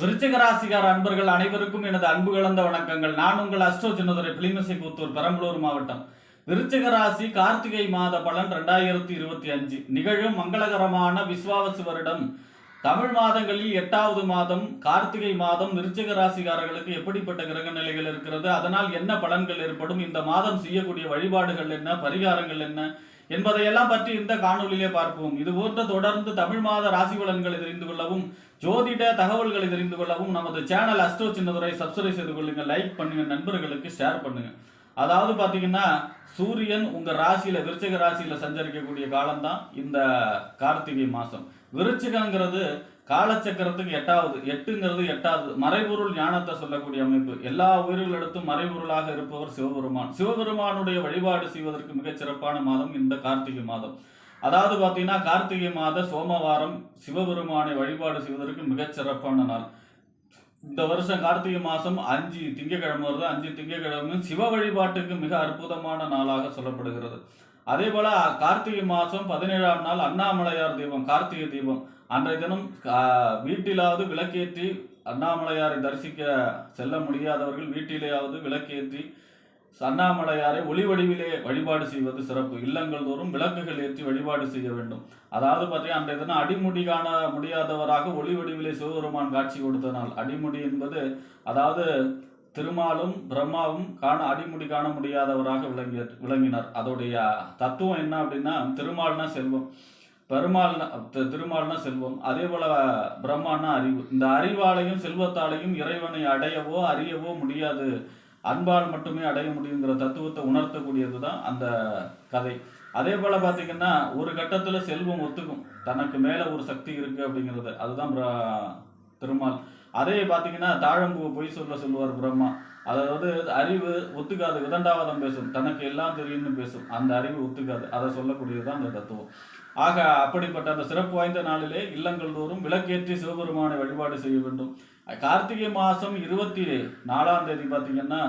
விருச்சிக ராசிகார அன்பர்கள் அனைவருக்கும் எனது அன்பு கலந்த வணக்கங்கள். நான் உங்கள் அஸ்ட்ரோ சின்னதுரை பிளிமிசை புத்தூர் பெரம்பலூர் மாவட்டம். விருச்சிகராசி கார்த்திகை மாத பலன் ரெண்டாயிரத்தி இருபத்தி அஞ்சு. நிகழும் மங்களகரமான விஸ்வாவசு வருடம். தமிழ் மாதங்களில் எட்டாவது மாதம் கார்த்திகை மாதம் விருச்சிக ராசிகாரர்களுக்கு எப்படிப்பட்ட கிரக நிலைகள் இருக்கிறது அதனால் என்ன பலன்கள் ஏற்படும் இந்த மாதம் செய்யக்கூடிய வழிபாடுகள் என்ன பரிகாரங்கள் என்ன என்பதையெல்லாம் பற்றி இந்த காணொலியிலே பார்ப்போம். இது போன்ற தொடர்ந்து தமிழ் மாத ராசி பலன்களை தெரிந்து கொள்ளவும் ஜோதிட தகவல்களை தெரிந்து கொள்ளவும் நமது சேனல் அஸ்ட்ரோ சின்னதுரை சப்ஸ்கிரைப் செய்து கொள்ளுங்க லைக் பண்ணுங்க நண்பர்களுக்கு ஷேர் பண்ணுங்க. அதாவது பார்த்தீங்கன்னா சூரியன் உங்கள் ராசியில் விருச்சக ராசியில் சஞ்சரிக்கக்கூடிய காலம்தான் இந்த கார்த்திகை மாதம் விருச்சிகங்கிறது காலச்சக்கரத்துக்கு எட்டாவது எட்டுங்கிறது எட்டாவது. மறைபொருள் ஞானத்தை சொல்லக்கூடிய அமைப்பு. எல்லா உயிர்களிடத்தும் மறைபொருளாக இருப்பவர் சிவபெருமான். சிவபெருமானுடைய வழிபாடு செய்வதற்கு மிகச் சிறப்பான மாதம் இந்த கார்த்திகை மாதம். அதாவது பார்த்தீங்கன்னா கார்த்திகை மாத சோமவாரம் சிவபெருமானை வழிபாடு செய்வதற்கு மிகச் சிறப்பான நாள். இந்த வருஷம் கார்த்திகை மாதம் அஞ்சு திங்கக்கிழமை வருது. அஞ்சு திங்கக்கிழமை சிவ வழிபாட்டுக்கு மிக அற்புதமான நாளாக சொல்லப்படுகிறது. அதே போல கார்த்திகை மாதம் பதினேழாம் நாள் அண்ணாமலையார் தீபம் கார்த்திகை தீபம். அன்றைய தினம் வீட்டிலாவது விளக்கேற்றி அண்ணாமலையாரை தரிசிக்க செல்ல முடியாதவர்கள் வீட்டிலேயாவது விளக்கேற்றி அண்ணாமலையாரை ஒளி வடிவிலே வழிபாடு செய்வது சிறப்பு. இல்லங்கள் தோறும் விளக்குகள் ஏற்றி வழிபாடு செய்ய வேண்டும். அதாவது பார்த்தீங்கன்னா அன்றைய தினம் அடிமுடி காண முடியாதவராக ஒளி வடிவிலே சிவபெருமான் காட்சி கொடுத்த நாள் அடிமுடி என்பது அதாவது திருமாலும் பிரம்மாவும் காண அடிமுடி காண முடியாதவராக விளங்கிய விளங்கினார். அதோடைய தத்துவம் என்ன அப்படின்னா திருமால்னா செல்வம். பெருமாள்னா திருமால்னா செல்வம். அதே போல பிரம்மானா அறிவு. இந்த அறிவாலையும் செல்வத்தாலையும் இறைவனை அடையவோ அறியவோ முடியாது. அன்பால் மட்டுமே அடைய முடியுங்கிற தத்துவத்தை உணர்த்தக்கூடியது தான் அந்த கதை. அதே போல பார்த்தீங்கன்னா ஒரு கட்டத்தில் செல்வம் ஒத்துக்கும். தனக்கு மேலே ஒரு சக்தி இருக்கு அப்படிங்கிறது. அதுதான் பிர- திருமால். அதே பார்த்தீங்கன்னா தாழம்பூவை பொய் சொல்ல சொல்லுவார் பிரம்மா. அதாவது அறிவு ஒத்துக்காது விதண்டாவதம் பேசும். தனக்கு எல்லாம் தெரியும்னு பேசும். அந்த அறிவு ஒத்துக்காது. அதை சொல்லக்கூடியதுதான் அந்த தத்துவம். ஆக அப்படிப்பட்ட அந்த சிறப்பு வாய்ந்த நாளிலே இல்லங்கள் தோறும் விளக்கேற்றி சிவபெருமானை வழிபாடு செய்ய வேண்டும். கார்த்திகை மாதம் இருபத்தி நாலாம் தேதி பார்த்தீங்கன்னா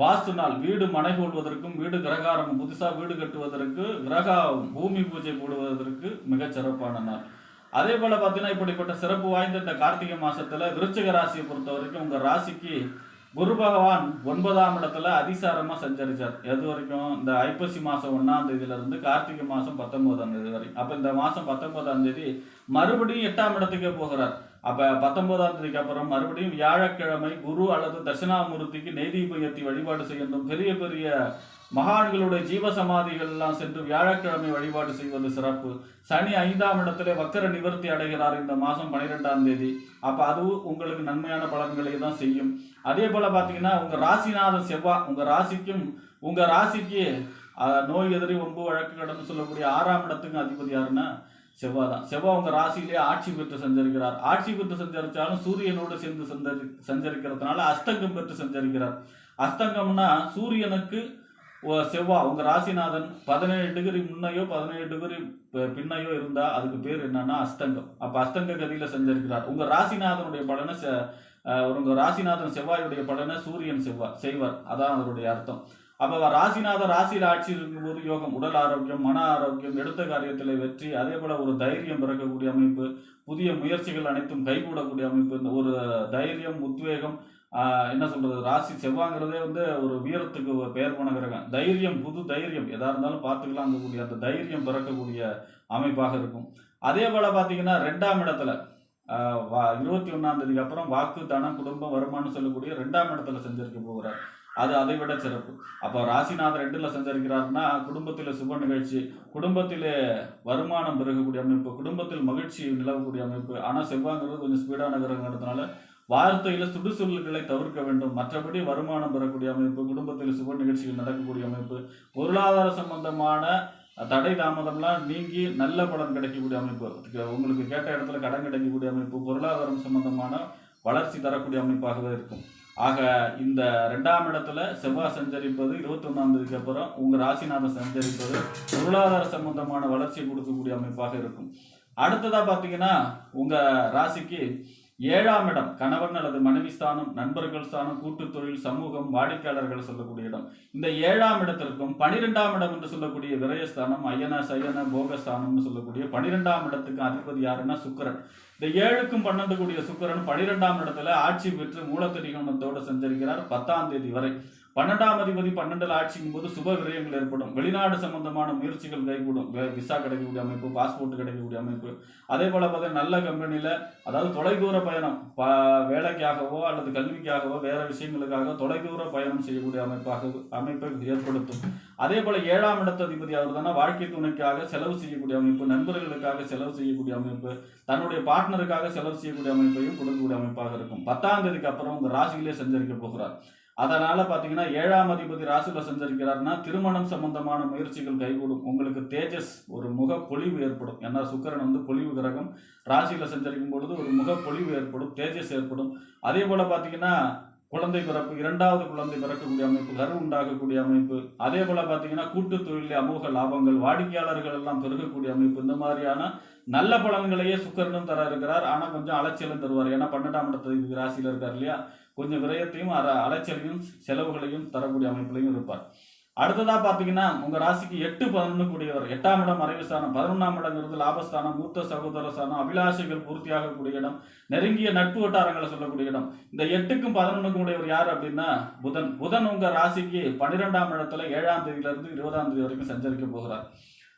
வாஸ்து நாள். வீடு மனை கொள்வதற்கும் வீடு கிரகாரம் புதுசாக வீடு கட்டுவதற்கு கிரக பூமி பூஜை போடுவதற்கு மிகச் சிறப்பான நாள். அதே போல பார்த்தீங்கன்னா இப்படிப்பட்ட சிறப்பு வாய்ந்த இந்த கார்த்திகை மாசத்துல விருச்சிக ராசியை பொறுத்த வரைக்கும் உங்க ராசிக்கு குரு பகவான் ஒன்பதாம் இடத்துல அதிசாரமா சஞ்சரிச்சார். எது வரைக்கும்? இந்த ஐப்பசி மாசம் ஒன்னாம் தேதியில இருந்து கார்த்திகை மாசம் பத்தொன்பதாம் தேதி வரைக்கும் அப்ப இந்த மாசம் பத்தொன்பதாம் தேதி மறுபடியும் எட்டாம் இடத்துக்கே போகிறார். அப்ப பத்தொன்பதாம் தேதிக்கு அப்புறம் மறுபடியும் வியாழக்கிழமை குரு அல்லது தட்சிணாமூர்த்திக்கு நெய்தீபம் ஏற்றி வழிபாடு செய்யணும். பெரிய பெரிய மகான்களுடைய ஜீவ சமாதிகள் எல்லாம் சென்று வியாழக்கிழமை வழிபாடு செய்வது சிறப்பு. சனி ஐந்தாம் இடத்துல வக்கர நிவர்த்தி அடைகிறார். இந்த மாதம் பன்னிரெண்டாம் தேதி. அப்போ அதுவும் உங்களுக்கு நன்மையான பலன்களை தான் செய்யும். அதே போல் பார்த்தீங்கன்னா உங்கள் ராசிநாதன் செவ்வாய் உங்கள் ராசிக்கும் உங்கள் ராசிக்கு நோய் எதிரி ஒன்பு வழக்கு கடந்து சொல்லக்கூடிய ஆறாம் இடத்துக்கு அதிபதி யாருன்னா செவ்வாய் தான். செவ்வாய் உங்கள் ராசியிலே ஆட்சி பெற்று சஞ்சரிக்கிறார். ஆட்சி பெற்று சஞ்சரித்தாலும் சூரியனோடு சேர்ந்து சஞ்சரி சஞ்சரிக்கிறதுனால அஸ்தங்கம் பெற்று சஞ்சரிக்கிறார். அஸ்தங்கம்னா சூரியனுக்கு செவ்வாய் உங்க ராசிநாதன் பதினேழு டிகிரி முன்னையோ பதினேழு டிகிரி பின்னையோ இருந்தா அதுக்கு பேர் என்னன்னா அஸ்தங்கம் அப்ப அஸ்தங்க கதியில செஞ்சிருக்கிறார். உங்க ராசிநாதனுடைய பலனை செ- உங்க ராசிநாதன் செவ்வாயுடைய பலனை சூரியன் செவ்வாய் செய்வார். அதான் அதனுடைய அர்த்தம். அப்போ அவர் ராசிநாதன் ராசியில் ஆட்சி இருக்கும்போது யோகம் உடல் ஆரோக்கியம் மன ஆரோக்கியம் எடுத்த காரியத்தில் வெற்றி அதே போல ஒரு தைரியம் பிறக்கக்கூடிய அமைப்பு புதிய முயற்சிகள் அனைத்தும் கைகூடக்கூடிய அமைப்பு இந்த ஒரு தைரியம் உத்வேகம் என்ன சொல்றது? ராசி செவ்வாங்கிறதே வந்து ஒரு வீரத்துக்கு ஒரு பெயர் போன கிரகம். தைரியம் புது தைரியம். எதா இருந்தாலும் பார்த்துக்கலாங்கக்கூடிய அந்த தைரியம் பிறக்கக்கூடிய அமைப்பாக இருக்கும். அதே போல பார்த்தீங்கன்னா ரெண்டாம் இடத்துல வா- இருபத்தி ஒன்னாம் தேதிக்கு அப்புறம் வாக்கு தனம் குடும்பம் வருமானம் சொல்லக்கூடிய ரெண்டாம் இடத்துல செஞ்சிருக்க போகிறார். அது அதை விட சிறப்பு. அப்போ ராசிநாதன் ரெண்டுல செஞ்சிருக்கிறாருன்னா குடும்பத்தில் சுப நிகழ்ச்சி குடும்பத்திலே வருமானம் பெருகக்கூடிய அமைப்பு குடும்பத்தில் மகிழ்ச்சி நிலவக்கூடிய அமைப்பு. ஆனால் செவ்வாங்கிறது கொஞ்சம் ஸ்பீடான கிரகங்கிறதுனால வார்த்தையில சுடுசொல்லுகளை தவிர்க்க வேண்டும். மற்றபடி வருமானம் பெறக்கூடிய அமைப்பு குடும்பத்தில் சுப நிகழ்ச்சிகள் நடக்கக்கூடிய அமைப்பு பொருளாதார சம்பந்தமான தடை தாமதம்லாம் நீங்கி நல்ல பலன் கிடைக்கக்கூடிய அமைப்பு. உங்களுக்கு கேட்ட இடத்துல கடன் கிடைக்கக்கூடிய அமைப்பு பொருளாதாரம் சம்பந்தமான வளர்ச்சி தரக்கூடிய அமைப்பாகவே இருக்கும். ஆக இந்த ரெண்டாம் இடத்துல செவ்வாய் சஞ்சரிப்பது இருபத்தொன்னாம் தேதிக்கு அப்புறம் உங்க ராசிநாதன் சஞ்சரிப்பது பொருளாதார சம்பந்தமான வளர்ச்சி கொடுக்கக்கூடிய அமைப்பாக இருக்கும். அடுத்ததா பாத்தீங்கன்னா உங்க ராசிக்கு ஏழாம் இடம் கணவன் அல்லது மனைவி ஸ்தானம் நண்பர்கள் ஸ்தானம் கூட்டு தொழில் சமூகம் வாடிக்கையாளர்கள் சொல்லக்கூடிய இடம். இந்த ஏழாம் இடத்திற்கும் பனிரெண்டாம் இடம் என்று சொல்லக்கூடிய விரயஸ்தானம் அயன சயன போகஸ்தானம்னு சொல்லக்கூடிய பனிரெண்டாம் இடத்துக்கு அதிபதி யாருன்னா சுக்கரன். இந்த ஏழுக்கும் பன்னெண்டு கூடிய சுக்கரன் பனிரெண்டாம் இடத்துல ஆட்சி பெற்று மூலத்திரிகோணத்தோடு சஞ்சரிக்கிறார் பத்தாம் தேதி வரை. பன்னெண்டாம் அதிபதி பன்னெண்டுல ஆட்சிக்கும் போது சுப விரயங்கள் ஏற்படும். வெளிநாடு சம்பந்தமான முயற்சிகள் கைகூடும். வே- விசா கிடைக்கக்கூடிய அமைப்பு பாஸ்போர்ட் கிடைக்கக்கூடிய அமைப்பு. அதே போல பார்த்தீங்கன்னா நல்ல கம்பெனியில் அதாவது தொலைதூர பயணம் ப வேலைக்காகவோ அல்லது கல்விக்காகவோ வேற விஷயங்களுக்காக தொலைதூர பயணம் செய்யக்கூடிய அமைப்பாக அமைப்பை ஏற்படுத்தும். அதே போல ஏழாம் இடத்த அதிபதி அவர் தானே வாழ்க்கை துணைக்காக செலவு செய்யக்கூடிய அமைப்பு நண்பர்களுக்காக செலவு செய்யக்கூடிய அமைப்பு தன்னுடைய பார்ட்னருக்காக செலவு செய்யக்கூடிய அமைப்பையும் கொடுக்கக்கூடிய அமைப்பாக இருக்கும். பத்தாம் தேதிக்கு அப்புறம் உங்கள் ராசியிலே சஞ்சரிக்க போகிறார். அதனால பாத்தீங்கன்னா ஏழாம் அதிபதி ராசியில் சஞ்சரிக்கிறார்னா திருமணம் சம்பந்தமான முயற்சிகள் கைகூடும். உங்களுக்கு தேஜஸ் ஒரு முக பொலிவு ஏற்படும். ஏன்னா சுக்கரன் வந்து பொலிவு கிரகம். ராசியில செஞ்சிருக்கும் பொழுது ஒரு முக பொலிவு ஏற்படும் தேஜஸ் ஏற்படும். அதே போல பாத்தீங்கன்னா குழந்தை பிறப்பு இரண்டாவது குழந்தை பிறக்கக்கூடிய அமைப்பு கரு உண்டாகக்கூடிய அமைப்பு. அதே போல பாத்தீங்கன்னா கூட்டு தொழில் அமோக லாபங்கள் வாடிக்கையாளர்கள் எல்லாம் பெருகக்கூடிய அமைப்பு. இந்த மாதிரியான நல்ல பலன்களையே சுக்கரனும் தர இருக்கிறார். ஆனா கொஞ்சம் அலைச்சலும் தருவார். ஏன்னா பன்னெண்டாம் இடத்துல ராசியில இருக்கார் இல்லையா? கொஞ்சம் விரயத்தையும் அர- அலைச்சலையும் செலவுகளையும் தரக்கூடிய அமைப்புலையும் இருப்பார். அடுத்ததா பாத்தீங்கன்னா உங்க ராசிக்கு எட்டு பதினொன்று கூடியவர் எட்டாம் இடம் மறைவுஸ்தானம் பதினொன்றாம் இடங்கிறது லாபஸ்தானம் மூத்த சகோதர ஸ்தானம் அபிலாஷைகள் பூர்த்தியாகக்கூடிய இடம் நெருங்கிய நட்பு வட்டாரங்களை சொல்லக்கூடிய இடம். இந்த எட்டுக்கும் பதினொன்றுக்கும் உடையவர் யார் அப்படின்னா புதன். புதன் உங்க ராசிக்கு பன்னிரெண்டாம் இடத்துல ஏழாம் தேதியிலிருந்து இருபதாம் தேதி வரைக்கும் சஞ்சரிக்க போகிறார்.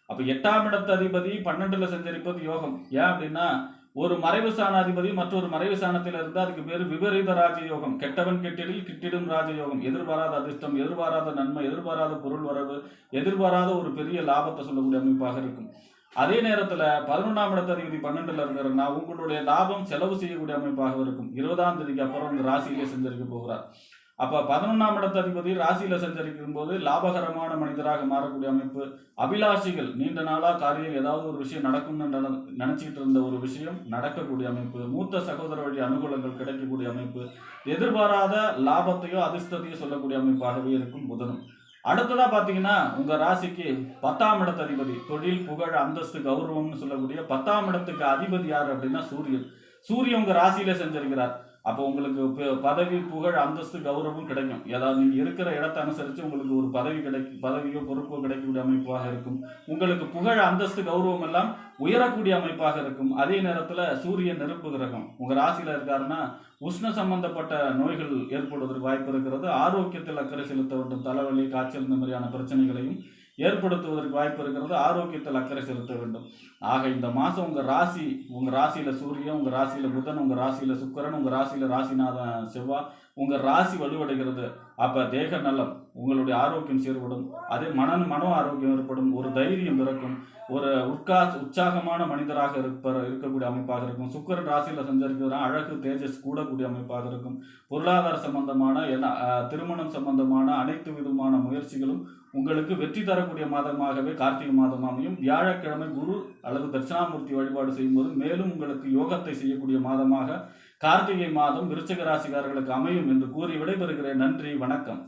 அப்ப எட்டாம் இடத்து அதிபதி பன்னெண்டுல சஞ்சரிப்பது யோகம். ஏன் அப்படின்னா ஒரு மறைவு சாணாதிபதி மற்றொரு மறைவு சாணத்தில் இருந்து அதுக்கு பேர் விபரீத ராஜயோகம். கெட்டவன் கெட்டிடில் கிட்டிடும் ராஜயோகம். எதிர்பாராத அதிர்ஷ்டம் எதிர்பாராத நன்மை எதிர்பாராத பொருள் வரவு எதிர்பாராத ஒரு பெரிய லாபத்தை சொல்லக்கூடிய அமைப்பாக இருக்கும். அதே நேரத்துல பதினொன்றாம் இடத்து அதிபதி பன்னெண்டுல இருக்கிறன்னா உங்களுடைய லாபம் செலவு செய்யக்கூடிய அமைப்பாக இருக்கும். இருபதாம் தேதிக்கு அப்புறம் இந்த ராசியிலே செஞ்சிருக்க போகிறார். அப்ப பதினொன்றாம் இடத்த அதிபதி ராசியில சஞ்சரிக்கும் போது லாபகரமான மனிதராக மாறக்கூடிய அமைப்பு. அபிலாஷிகள் நீண்ட நாளா காரியம் ஏதாவது ஒரு விஷயம் நடக்கும்னு நின- நினைச்சிட்டு இருந்த ஒரு விஷயம் நடக்கக்கூடிய அமைப்பு. மூத்த சகோதர வழி அனுகூலங்கள் கிடைக்கக்கூடிய அமைப்பு. எதிர்பாராத லாபத்தையோ அதிர்ஷ்டத்தையோ சொல்லக்கூடிய அமைப்பாகவே இருக்கும் புதனும். அடுத்ததா பாத்தீங்கன்னா உங்க ராசிக்கு பத்தாம் இடத்து அதிபதி தொழில் புகழ் அந்தஸ்து கௌரவம்னு சொல்லக்கூடிய பத்தாம் இடத்துக்கு அதிபதி யார் அப்படின்னா சூரியன். சூரியன் உங்க ராசியில செஞ்சிருக்கிறார். அப்போ உங்களுக்கு பதவி புகழ் அந்தஸ்து கௌரவம் கிடைக்கும். ஏதாவது நீங்கள் இருக்கிற இடத்தை அனுசரித்து உங்களுக்கு ஒரு பதவி கிடைக்கும் பதவியோ பொறுப்போ கிடைக்கக்கூடிய அமைப்பாக இருக்கும். உங்களுக்கு புகழ் அந்தஸ்து கௌரவம் எல்லாம் உயரக்கூடிய அமைப்பாக இருக்கும். அதே நேரத்தில் சூரிய நெருப்பு கிரகம். உங்கள் ராசியில் இருக்காருன்னா உஷ்ண சம்பந்தப்பட்ட நோய்கள் ஏற்படுவதற்கு வாய்ப்பு இருக்கிறது. ஆரோக்கியத்தில் அக்கறை செலுத்த வேண்டும். தலைவலி காய்ச்சல் இந்த மாதிரியான பிரச்சனைகளையும் ஏற்படுத்துவதற்கு வாய்ப்பு இருக்கிறது. ஆரோக்கியத்தில் அக்கறை செலுத்த வேண்டும். ஆக இந்த மாதம் உங்கள் ராசி உங்கள் ராசியில் சூரியன் உங்கள் ராசியில் புதன் உங்கள் ராசியில் சுக்கரன் உங்கள் ராசியில் ராசிநாதன் செவ்வாய் உங்கள் ராசி வலுவடைகிறது. அப்போ தேக நலம் உங்களுடைய ஆரோக்கியம் சீர்படும். அதே மன மனோ ஆரோக்கியம் ஏற்படும். ஒரு தைரியம் பிறக்கும். ஒரு உட்கா உற்சாகமான மனிதராக இருப்ப இருக்கக்கூடிய அமைப்பாக இருக்கும். சுக்கரன் ராசியில் சஞ்சரிக்கிறதா அழகு தேஜஸ் கூடக்கூடிய அமைப்பாக இருக்கும். பொருளாதார சம்பந்தமான எல்லா திருமணம் சம்பந்தமான அனைத்து விதமான முயற்சிகளும் உங்களுக்கு வெற்றி தரக்கூடிய மாதமாகவே கார்த்திகை மாதம் அமையும். வியாழக்கிழமை குரு அல்லது தட்சிணாமூர்த்தி வழிபாடு செய்யும்போது மேலும் உங்களுக்கு யோகத்தை செய்யக்கூடிய மாதமாக கார்த்திகை மாதம் விருச்சக ராசிக்காரர்களுக்கு அமையும் என்று கூறி விடைபெறுகிறேன். நன்றி வணக்கம்.